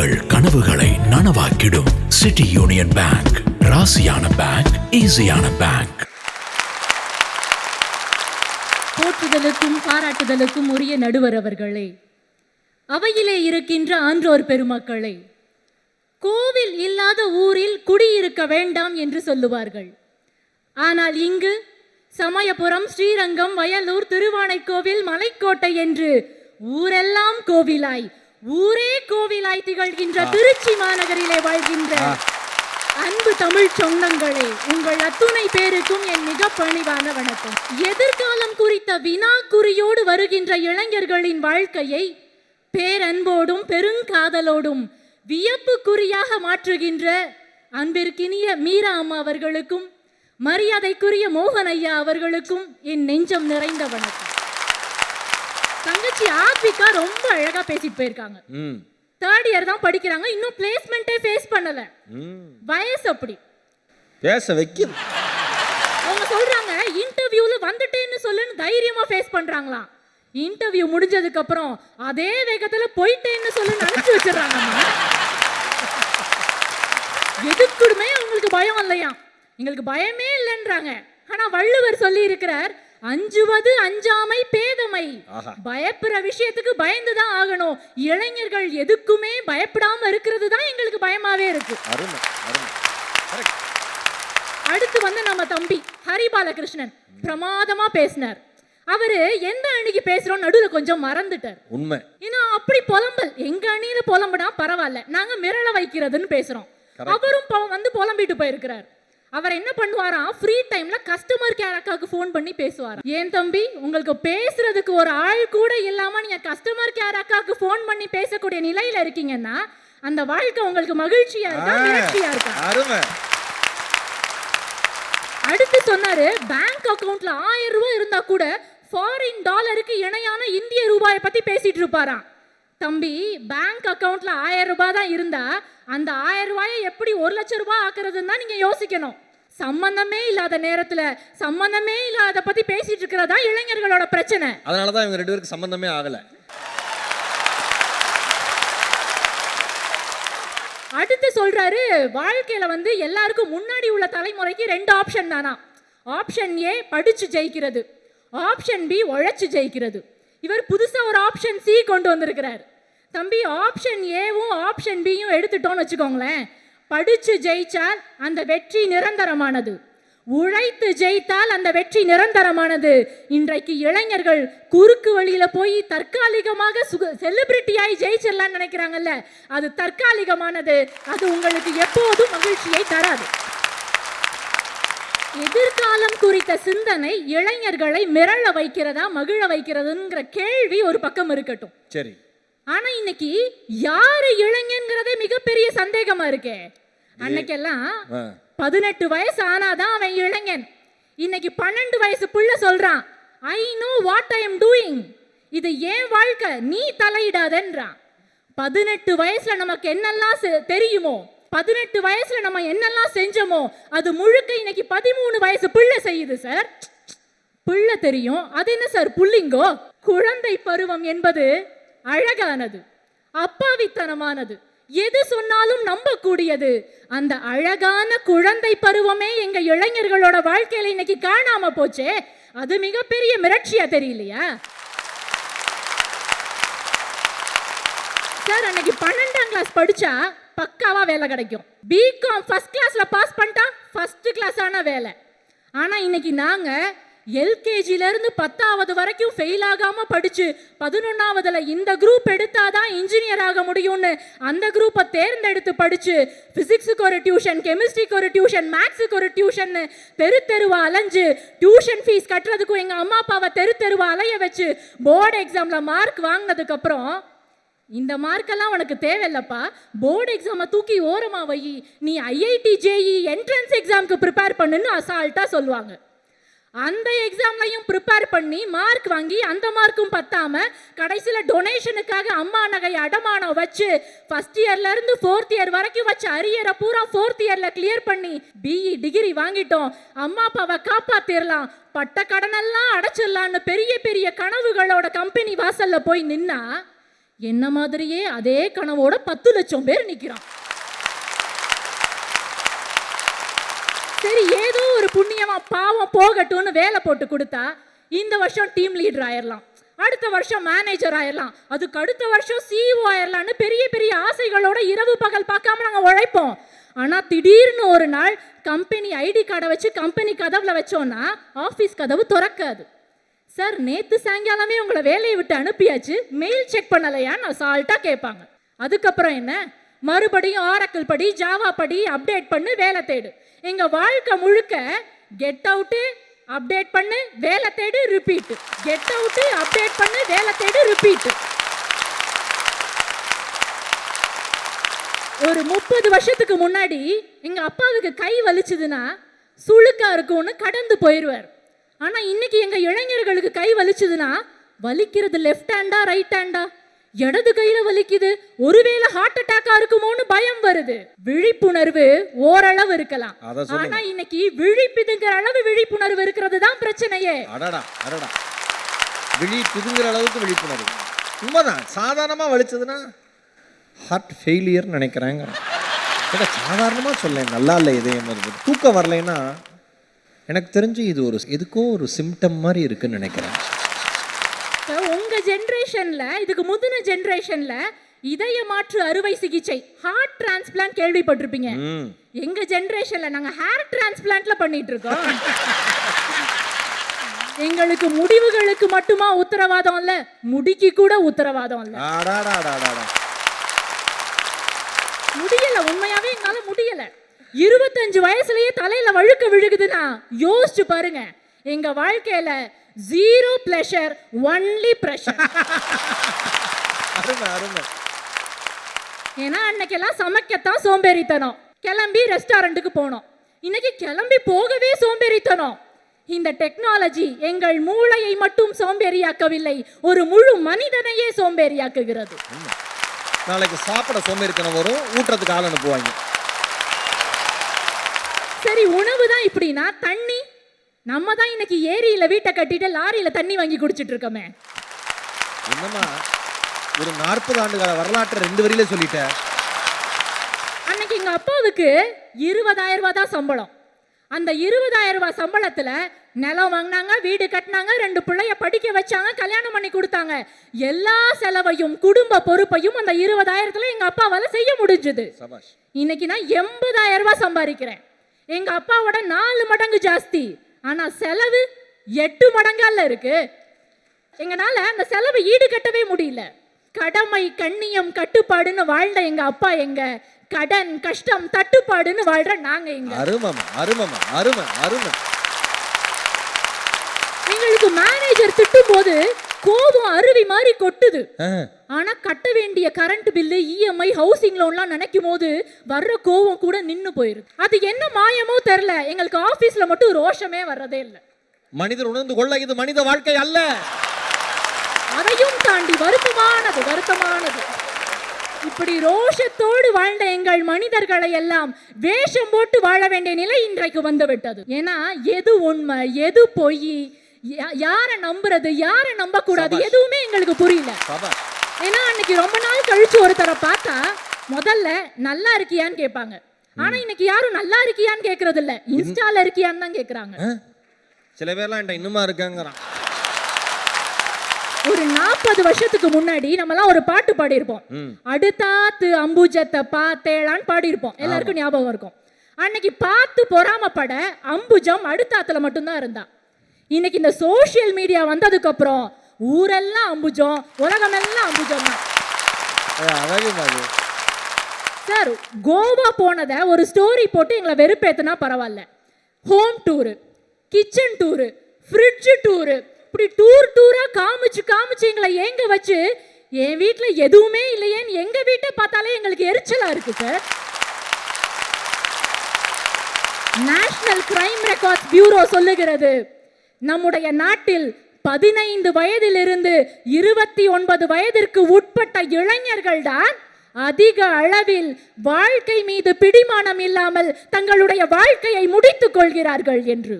உங்கள் கனவுகளை நனவாக்கிடும் சிட்டி யூனியன் பேங்க் ராசியான பேங்க் ஈஸியான பேங்க் போற்றுதலுக்கும் பாராட்டுதலுக்கும் உரிய நடுவர் அவர்களே அவையிலே இருக்கின்ற ஆன்றோர் பெருமக்களே கோவில் இல்லாத ஊரில் குடியிருக்க வேண்டாம் என்று சொல்லுவார்கள். ஆனால் இங்கு சமயபுரம் ஸ்ரீரங்கம் வயலூர் திருவானைக்கோவில் மலைக்கோட்டை என்று ஊரெல்லாம் கோவிலாய் ஊரே கோவிலாய் திகழ்கின்ற திருச்சி மாநகரிலே வாழ்கின்ற அன்பு தமிழ் சொந்தங்களே உங்கள் அத்துணை பேருக்கும் என் மிக பணிவான வணக்கம். எதிர்காலம் குறித்த வினா குறியோடு வருகின்ற இளைஞர்களின் வாழ்க்கையை பேரன்போடும் பெருங்காதலோடும் வியப்புக்குறியாக மாற்றுகின்ற அன்பிற்கினிய மீரா அம்மா அவர்களுக்கும் மரியாதைக்குரிய மோகன் ஐயா அவர்களுக்கும் என் நெஞ்சம் நிறைந்த வணக்கம். தங்கச்சி ஆத்விகா ரொம்ப அழகா பேசிட்டு போயிருக்காங்க. ம். தேர்ட் இயர் தான் படிக்கிறாங்க. இன்னும் பிளேஸ்மெண்ட்டே ஃபேஸ் பண்ணல. ம். வயசு அப்படி. பேச வைக்குது அவங்க சொல்றாங்க இன்டர்வியூல வந்துட்டேன்னு சொல்லுன்னு தைரியமா ஃபேஸ் பண்றாங்களாம். இன்டர்வியூ முடிஞ்சதுக்கு அப்புறம் அதே வேகத்துல போயிட்டேன்னு சொல்லுன்னு அனுப்பிச்சு வச்சிடறாங்கம்மா. எதுக்குடுமே அவங்களுக்கு பயம் இல்லையா எங்களுக்கு பயமே இல்லைன்றாங்க. ஆனா வள்ளுவர் சொல்லி இருக்கிறார் அஞ்சுவது அஞ்சாமை பேதமை. பயப்படுற விஷயத்துக்கு பயந்து தான் ஆகணும். இளைஞர்கள் எதுக்குமே பயப்படாம இருக்கிறது தான் எங்களுக்கு பயமாவே இருக்கு. அடுத்து வந்து நம்ம தம்பி ஹரிபாலகிருஷ்ணன் பிரமாதமா பேசினார். அவரு எந்த அணிக்கு பேசுறோம் நடுவுல கொஞ்சம் மறந்துட்டார். உண்மை. ஏன்னா அப்படி புலம்பல். எங்க அணியில புலம்புனா பரவாயில்ல. நாங்க மிரள வைக்கிறதுன்னு பேசுறோம். அவரும் வந்து புலம்பிட்டு போயிருக்கிறார். அவர் என்ன பண்ணுவாராம் ஃப்ரீ டைம்ல கஸ்டமர் கேர் அக்காவுக்கு ஃபோன் பண்ணி பேசுவாராம் ஏன் தம்பி உங்களுக்கு பேசுறதுக்கு ஒரு ஆள் கூட இல்லாம நீங்க கஸ்டமர் கேர் அக்காவுக்கு ஃபோன் பண்ணி பேசக்கூடிய நிலையில இருக்கீங்கன்னா அந்த வாழ்க்கை உங்களுக்கு மகிழ்ச்சியா இருக்கா மிரட்சியா இருக்கா? அருமை. அடுத்து சொன்னாரு பேங்க் அக்கவுண்ட்ல ஆயிரம் ரூபாய் இருந்தா கூட ஃபாரின் டாலருக்கு இணையான இந்திய ரூபாயை பத்தி பேசிட்டு இருப்பாராம். தம்பி பேங்க் அக்கவுண்ட்ல ஆயிரம் ரூபாய் தான் இருந்தா அந்த ஆயிரம் ரூபாயை எப்படி ஒரு லட்சம் ரூபாய் ஆக்குறதுன்னு தான் நீங்க யோசிக்கணும். சம்பந்தமே இல்லாத நேரத்துல சம்பந்தமே இல்லாத பத்தி பேசிட்டு இருக்கிறதா இளைஞர்களோட பிரச்சனை. அதனால தான் இவங்க ரெண்டு பேருக்கு சம்பந்தமே ஆகலை. அடுத்து சொல்றாரு வாழ்க்கையில வந்து எல்லாருக்கும் முன்னாடி உள்ள தலைமுறைக்கு ரெண்டு ஆப்ஷன் தானா. ஆப்ஷன் ஏ படிச்சு ஜெயிக்கிறது. ஆப்ஷன் பி உழைச்சு ஜெயிக்கிறது. இவர் புதுசா ஒரு ஆப்ஷன் சி கொண்டு வந்திருக்கிறார். தம்பி ஆப்ஷன் ஏவும் ஆப்ஷன் பியும் எடுத்துட்டோம்னு வச்சுக்கோங்களேன். படிச்சு ஜெயிச்சால் அந்த வெற்றி நிரந்தரமானது. உழைத்து ஜெயித்தால் அந்த வெற்றி நிரந்தரமானது. இன்றைக்கு இளைஞர்கள் குறுக்கு வழியில போய் தற்காலிகமாக சுக செலிபிரிட்டியாய் ஜெயிச்சிடலாம்னு நினைக்கிறாங்கல்ல. அது தற்காலிகமானது. அது உங்களுக்கு எப்போதும் மகிழ்ச்சியை தராது. எதிர்காலம் குறித்த சிந்தனை இளைஞர்களை மிரள வைக்கிறதா மகிழ வைக்கிறதுங்கிற கேள்வி ஒரு பக்கம் இருக்கட்டும். சரி. ஆனா இன்னைக்கு யாரு இளைஞங்கிறதே மிகப்பெரிய சந்தேகமா இருக்கே. அன்னைக்கெல்லாம் பதினெட்டு வயசு ஆனாதான் அவன் இளைஞன். இன்னைக்கு பன்னெண்டு வயசு புள்ள சொல்றான் I know what I am doing இது ஏன் வாழ்க்கை நீ தலையிடாதன்றான். பதினெட்டு வயசுல நமக்கு என்னெல்லாம் தெரியுமோ? பதினெட்டு வயசுல நம்ம என்னெல்லாம் செஞ்சோமோ? அது முழுக்க இன்னைக்கு பதிமூணு வயசு பிள்ளை செய்யுது சார். பிள்ளை தெரியும். அது என்ன சார் புள்ளிங்கோ? குழந்தை பருவம் என்பது அழகானது அப்பாவித்தனமானது. எது சொன்னாலும் நம்பக்கூடியது. அந்த அழகான குழந்தை பருவமே எங்க இளைஞர்களோட வாழ்க்கையில இன்னைக்கு காணாம போச்சே. அது மிகப்பெரிய மிரட்சியா தெரியலையா? சார் அன்னைக்கு பன்னெண்டாம் கிளாஸ் படிச்சா பக்காவா வேலை கிடைக்கும். பிகாம் ஃபர்ஸ்ட் கிளாஸ்ல பாஸ் பண்ணிட்டா ஃபர்ஸ்ட் கிளாஸான வேலை. ஆனா இன்னைக்கு நாங்க எல்கேஜியிலேருந்து பத்தாவது வரைக்கும் ஃபெயில் ஆகாமல் படித்து பதினொன்றாவதில் இந்த குரூப் எடுத்தால் தான் இன்ஜினியர் ஆக முடியும்னு அந்த குரூப்பை தேர்ந்தெடுத்து படித்து ஃபிசிக்ஸுக்கு ஒரு டியூஷன் கெமிஸ்ட்ரிக்கு ஒரு டியூஷன் மேக்ஸுக்கு ஒரு டியூஷன்னு தெரு தெருவா அலைஞ்சு டியூஷன் ஃபீஸ் கட்டுறதுக்கும் எங்கள் அம்மா அப்பாவை தெரு தெருவா அலைய வச்சு போர்டு எக்ஸாமில் மார்க் வாங்கினதுக்கப்புறம் இந்த மார்க்கெல்லாம் உனக்கு தேவையில்லப்பா. போர்டு எக்ஸாமை தூக்கி ஓரமாக வை. நீ ஐஐடி ஜேஇ என்ட்ரன்ஸ் எக்ஸாமுக்கு ப்ரிப்பேர் பண்ணுன்னு அசால்ட்டாக சொல்லுவாங்க. அந்த எக்ஸாம்லையும் ப்ரிப்பேர் பண்ணி மார்க் வாங்கி அந்த மார்க்கும் பத்தாம கடைசியில் டொனேஷனுக்காக அம்மா நகை அடமானம் வச்சு ஃபர்ஸ்ட் இயர்ல இருந்து ஃபோர்த் இயர் வரைக்கும் வச்சு அரியரை பூரா ஃபோர்த் இயர்ல கிளியர் பண்ணி பிஇ டிகிரி வாங்கிட்டோம். அம்மா அப்பாவை காப்பாத்திரலாம். பட்ட கடனெல்லாம் அடைச்சிடலான்னு பெரிய பெரிய கனவுகளோட கம்பெனி வாசல்ல போய் நின்னா என்ன மாதிரியே அதே கனவோட பத்து லட்சம் பேர் நிற்கிறான் சரி புண்ணியமா பாவம் போகட்டும்னு வேலை போட்டு கொடுத்தா இந்த வருஷம் டீம் லீடர் ஆயிரலாம். அடுத்த வருஷம் மேனேஜர் ஆயிரலாம். அதுக்கு அடுத்த வருஷம் சிஇஓ ஆயிடலாம்னு பெரிய பெரிய ஆசைகளோட இரவு பகல் பார்க்காம நாங்கள் உழைப்போம். ஆனால் திடீர்னு ஒரு நாள் கம்பெனி ஐடி கார்டை வச்சு கம்பெனி கதவுல வச்சோன்னா ஆஃபீஸ் கதவு திறக்காது. சார் நேத்து சாயங்காலமே உங்களை வேலையை விட்டு அனுப்பியாச்சு. மெயில் செக் பண்ணலையான்னு அசால்ட்டாக கேட்பாங்க. அதுக்கப்புறம் என்ன? மறுபடியும் ஆரக்கல் படி ஜாவா படி அப்டேட் பண்ணு வேலை தேடு. எங்க வாழ்க்கை முழுக்க கெட் அவுட்டு அப்டேட் பண்ணு வேலை தேடு ரிப்பீட் கெட் அவுட்டு அப்டேட் பண்ணு வேலை தேடு ரிப்பீட் ஒரு முப்பது வருஷத்துக்கு முன்னாடி எங்க அப்பாவுக்கு கை வலிச்சதுன்னா சுழுக்காக இருக்கும்னு கடந்து போயிடுவார் ஆனா இன்னைக்கு எங்க இளைஞர்களுக்கு கை வலிச்சதுன்னா வலிக்கிறது லெஃப்ட் ஹேண்டா ரைட் ஹேண்டா இடது கையில வலிக்குது. ஒருவேளை ஹார்ட் அட்டாக்கா இருக்குமோன்னு பயம் வருது. விழிப்புணர்வு ஓரளவு இருக்கலாம். ஆனா இன்னைக்கு விழிப்புதுங்கிற அளவு விழிப்புணர்வு இருக்கிறது தான் பிரச்சனையே. அடடா அடடா. விழி புதுங்கிற அளவுக்கு விழிப்புணர்வு. உண்மைதான். சாதாரணமா வலிச்சதுன்னா ஹார்ட் ஃபெயிலியர் நினைக்கிறேங்க சாதாரணமாக சொல்லேன். நல்லா இல்லை இதயம் வருது தூக்கம் வரலைன்னா எனக்கு தெரிஞ்சு இது ஒரு எதுக்கோ ஒரு சிம்டம் மாதிரி இருக்குன்னு நினைக்கிறேன். ஜெனரேஷன்ல இதுக்கு முந்தின ஜெனரேஷன்ல இதய மாற்று அறுவை சிகிச்சை ஹார்ட் டிரான்ஸ்பிளான்ட் கேள்விப்பட்டிருப்பீங்க. எங்க ஜெனரேஷன்ல நாங்க ஹேர் டிரான்ஸ்பிளான்ட்ல பண்ணிட்டு இருக்கோம் எங்களுக்கு முடிவுகளுக்கு மட்டுமா உத்தரவாதம் இல்ல முடிக்கு கூட உத்தரவாதம் இல்ல. முடியல உண்மையாவே என்னால முடியல. இருபத்தஞ்சு வயசுலயே தலையில வழுக்க விழுகுதுன்னா யோசிச்சு பாருங்க. எங்க வாழ்க்கையில ஜீரோ பிளஷர் ஒன்லி ப்ரெஷர் ஏன்னா அன்னைக்கெல்லாம் சமைக்கத்தான் சோம்பேறித்தனம். கிளம்பி ரெஸ்டாரண்ட்டுக்கு போனோம். இன்னைக்கு கிளம்பி போகவே சோம்பேறித்தனம். இந்த டெக்னாலஜி எங்கள் மூளையை மட்டும் சோம்பேறியாக்கவில்லை ஒரு முழு மனிதனையே சோம்பேறியாக்குகிறது. நாளைக்கு சாப்பிட சோம்பேறித்தனம் வரும் ஊட்டுறதுக்கு ஆள் அனுப்புவாங்க. சரி உணவு தான் இப்படின்னா தண்ணி நம்ம தான் இன்னைக்கு ஏரியில வீட்டை கட்டிட்டு லாரியில தண்ணி வாங்கி குடிச்சிட்டு இருக்கோமே. என்னம்மா ஒரு நாற்பது ஆண்டு கால வரலாற்றை ரெண்டு வரியில சொல்லிட்டேன் அன்னைக்கு எங்க அப்பாவுக்கு இருபதாயிரம் ரூபாய் தான் சம்பளம். அந்த இருபதாயிரம் ரூபாய் சம்பளத்துல நிலம் வாங்கினாங்க வீடு கட்டினாங்க ரெண்டு பிள்ளைய படிக்க வச்சாங்க கல்யாணம் பண்ணி கொடுத்தாங்க. எல்லா செலவையும் குடும்ப பொறுப்பையும் அந்த இருபதாயிரத்துல எங்க அப்பாவால செய்ய முடிஞ்சது. இன்னைக்கு நான் எண்பதாயிரம் ரூபாய் சம்பாதிக்கிறேன். எங்க அப்பாவோட நாலு மடங்கு ஜாஸ்தி. ஆனா செலவு எட்டு மடங்கால இருக்கு. எங்கனால அந்த செலவை ஈடு கட்டவே முடியல. கடமை கண்ணியம் கட்டுப்பாடுன்னு வாழ்ந்த எங்க அப்பா எங்க. கடன் கஷ்டம் தட்டுப்பாடுன்னு வாழ்ற நாங்க எங்க. அருமம்மா அருமம்மா அருமை அருமை. எங்களுக்கு மேனேஜர் திட்டும் போது கோபம் அருவி மாதிரி கொட்டுது. ஆனா கட்ட வேண்டிய கரண்ட் பில்லு இஎம்ஐ ஹவுசிங் லோன்லாம் நினைக்கும் போது வர்ற கோவம் கூட நின்னு போயிருக்கு அது என்ன மாயமோ தெரியல. எங்களுக்கு ஆபீஸ்ல மட்டும் ரோஷமே வர்றதே இல்லை. மனிதர் உணர்ந்து கொள்ள இது மனித வாழ்க்கை அல்ல. அதையும் தாண்டி வருத்தமானது வருத்தமானது. இப்படி ரோஷத்தோடு வாழ்ந்த எங்கள் மனிதர்களை எல்லாம் வேஷம் போட்டு வாழ வேண்டிய நிலை இன்றைக்கு வந்துவிட்டது ஏன்னா எது உண்மை எது பொய் யாரை நம்புறது? யாரை நம்ப கூடாது சபாஷ். எதுவுமே எங்களுக்கு புரியல. ஏன்னா அன்னைக்கு ரொம்ப நாள் கழிச்சு ஒருத்தரை பார்த்தா முதல்ல நல்லா இருக்கியான்னு கேட்பாங்க. ஆனா இன்னைக்கு யாரும் நல்லா இருக்கியான்னு கேக்குறது இல்ல இன்ஸ்டால இருக்கியான்னு தான் கேக்குறாங்க? சில பேர்லாம் என்கிட்ட இன்னுமா இருக்காங்கிறான். ஒரு நாற்பது வருஷத்துக்கு முன்னாடி நம்மலாம் ஒரு பாட்டு பாடியிருப்போம். அடுத்தாத்து அம்புஜத்தை பார்த்தேளான்னு பாடியிருப்போம். எல்லாருக்கும் ஞாபகம் இருக்கும். அன்னைக்கு பார்த்து பொறாமப்பட அம்புஜம் அடுத்தாத்துல மட்டும்தான் இருந்தா இன்னைக்கு இந்த சோஷியல் மீடியா வந்ததுக்கு அப்புறம் ஊரெல்லாம் அம்புஜம் உலகமெல்லாம் அம்புஜம். தான் சார் கோவா போனதை ஒரு ஸ்டோரி போட்டு எங்களை வெறுப்பேத்துனா பரவாயில்ல. Home tour kitchen tour fridge tour இப்படி டூர் டூரா காமிச்சு காமிச்சு எங்களை ஏங்க வச்சு என் வீட்டில் எதுவுமே இல்லையேன்னு எங்க வீட்டை பார்த்தாலே எங்களுக்கு எரிச்சலா இருக்கு sir national crime records bureau சொல்லுகிறது நம்முடைய நாட்டில் பதினைந்து வயதிலிருந்து இருபத்தி ஒன்பது வயதிற்கு உட்பட்ட இளைஞர்கள் தான் அதிக அளவில் வாழ்க்கை மீது பிடிமானம் இல்லாமல் தங்களுடைய வாழ்க்கையை முடித்துக் கொள்கிறார்கள் என்று.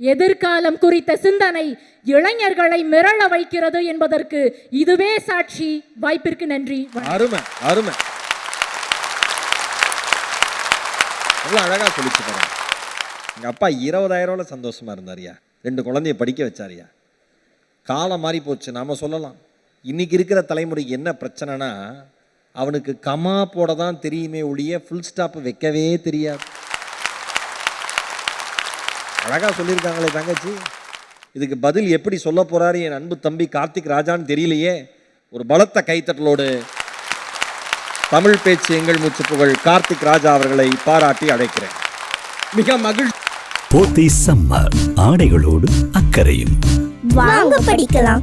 எதிர்காலம் குறித்த சிந்தனை இளைஞர்களை மிரள வைக்கிறது என்பதற்கு இதுவே சாட்சி. வாய்ப்பிற்கு நன்றி. அருமை அருமை. அழகா அழகாக சொல்லிச்சு பாருங்க. எங்கள் அப்பா இருபதாயிரம் சந்தோஷமா இருந்தாரியா ரெண்டு குழந்தைய படிக்க வச்சாரியா? காலம் மாறி போச்சு நாம் சொல்லலாம். இன்னைக்கு இருக்கிற தலைமுறைக்கு என்ன பிரச்சனைனா அவனுக்கு கமா போட தான் தெரியுமே ஒழிய ஃபுல் ஸ்டாப் வைக்கவே தெரியாது. அழகாக சொல்லியிருக்காங்களே தங்கச்சி. இதுக்கு பதில் எப்படி சொல்ல போறாரு என் அன்பு தம்பி கார்த்திக் ராஜான்னு தெரியலையே. ஒரு பலத்த கைத்தட்டலோடு தமிழ் பேச்சு எங்கள் மூச்சு புகழ் கார்த்திக் ராஜா அவர்களை பாராட்டி அழைக்கிறேன். மிக மகிழ்ச்சி. போத்தி சம்மர். ஆடைகளோடு அக்கறையும். வாங்க படிக்கலாம்.